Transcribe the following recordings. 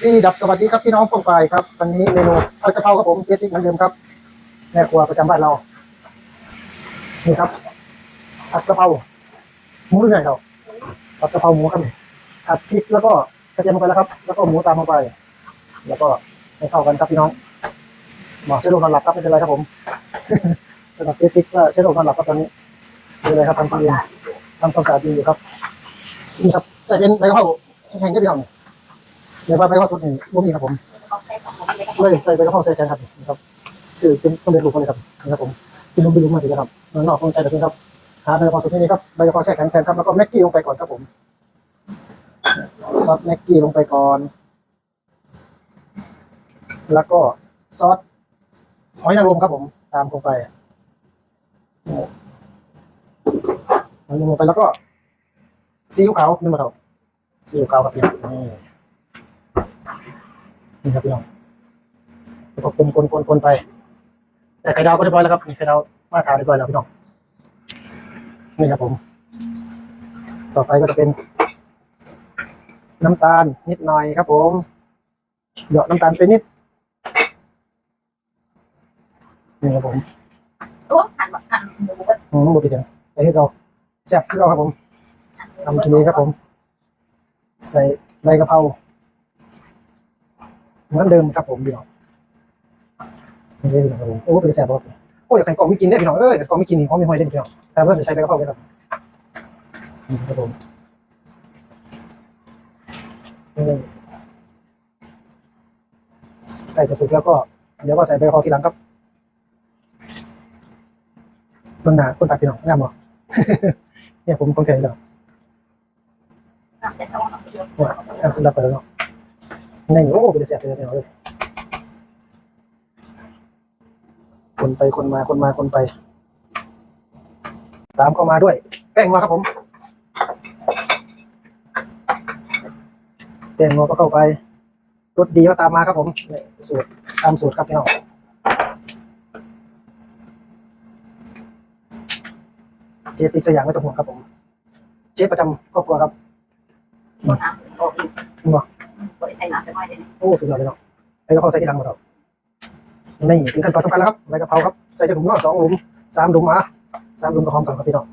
พี่ดับสวัสดีครับพี่น้องปองปายครับวันนี้เมนูผัดกะเพราครับผมเจติกเหมือนเดิมครับแม่ครัวประจำบ้านเรา นี่ครับผัดกะเพราหมูหรือไงเราผัดกะเพราหมูครับผัดพริกแล้วก็กระเทียมลงไปแล้วครับ แล้วก็หมูตามลงไป แล้วก็ให้เข้ากันครับพี่น้องหมอเชื้อโรคนอนหลับครับไม่เป็นไรครับผมสำหรับเจติกก็เชื้อโรคนอนหลับครับตอนนี้ไม่เป็นไรครับทำความดีทำความสะอาดดีอยู่ครับนี่ครับใส่เป็นใบกะเพราแห้งก็พี่น้อง เดี๋ยวไปเข้าสุดหนึ่งบ่มีครับผมเลยใส่ไปกระเพราใส่แทนครับนะครับสื่อเป็นต้นเด็ดรูปมาเลยครับนะครับผมพี่นุ่มพี่นุ่มมาสิครับน้องนอกคงใจแต่เพียงครับหาใบกระเพราสุดนี้ครับใบกระเพราแช่แข็งแทนครับแล้วก็แม็กกี้ลงไปก่อนครับผมซอสแม็กกี้ลงไปก่อน แล้วก็ซอสหอยนางรมครับผม ตามลงไปหอยนางรมลงไปแล้วก็ซีอิ๊วขาวนี่มาเถอะซีอิ๊วขาวครับพี่นี่ นี่ครับพี่น้องแล้วก็คนคนคนคนไป แต่ไข่ดาวก็เรียบร้อยแล้วครับนี่ไข่ดาวมาทานเรียบร้อยแล้วพี่น้องนี่ครับผม ต่อไปก็จะเป็น น้ำตาลนิดหน่อยครับ ผมเหยาะน้ำตาลไปนิดนี่ครับผมโอ้หันแบบหันหมูก็อืมหมดทีเดียวไปให้เราแซ่บที่เราครับผมทำกินเองครับผม ใส่ใบกะเพรา เหมือนเดิมครับผมพี่น้องนี่เลยครับผมโอ้เป็นแซ่บครับโอ้ยไข่กล่องไม่กินได้พี่น้องเอ้ยไข่กล่องไม่กินนี่เขาไม่ห้อยเล่นพี่น้องแต่เพื่อนจะใส่ใบกะเพราเลยครับนี่ครับผมนี่ใส่กระสุนแล้วก็เดี๋ยวก็ใส่ใบกะเพราทีหลังครับเบื้องหน้าคนตัดพี่น้องงามบ่เนี่ยผมคงเทแล้วทำแต่ต้องเอาไปโยนเนี่ยทำสุดลับไปแล้วเนาะ นี่โอ้เป็นเสียบเลยพี่น้องเลยคนไปคนมาคนมาคนไป ตามเข้ามาด้วย แป้งมาครับผมแป้งมาก็เข้าไปรสดีก็ตามมาครับผมนี่สูตรตามสูตรครับพี่น้องเจติ๊กสยามไม่ต้องห่วงครับผม เชฟประจำครอบครัวครับโยนน้ำโอ้ย ใส่น้ำไปหน่อยเลยโอ้สุดยอดเลยเนาะใบกะเพราใส่ที่หลังหมดแล้วนี่ถึงขั้นตอนสำคัญแล้วครับใบกะเพราครับใส่จะหลุมเนาะสองหลุมสามหลุมอะสามหลุมก็พร้อมกันครับพี่น้อง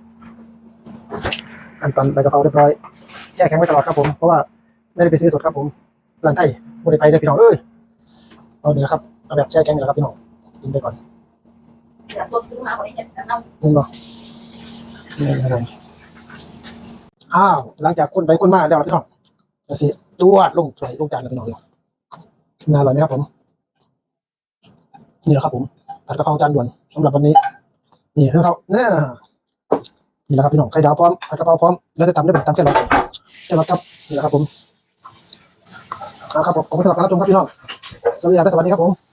ขั้นตอนใบกะเพราเรียบร้อยแช่แข็งไว้ตลอดครับผมเพราะว่าไม่ได้ไปซื้อสดครับผมร้านไทยไม่ได้ไปเลยพี่น้องเอ้ยเอาเดี๋ยวครับเอาแบบแช่แข็งเลยครับพี่น้องกินไปก่อนเดี๋ยวตัวซื้อมาคนนี้จะน้ำนี่เนาะนี่ครับผมอ้าวหลังจากคนไปคนมาแล้วพี่น้อง จะสิตัวลงใส่ลงจานเล้วพี่น้องเดี๋ยน่าอร่อยไหมครับผมนี่แหละครับ ผมผัดกะเพราจานด่วนสำหรับวันนี้ นี่ท่านเขาเนี่ยนี่แหละครับพี่น้องไข่ดาวพร้อมผัดกะเพราพร้อมแล้วจะตำได้แบบตำแค่ไหนแค่ไหนครับนี่แหละครับผมครับผมขอบคุณสำหรับการรับชมครับพี่น้องสวัสดีครับสวัสดีครับผม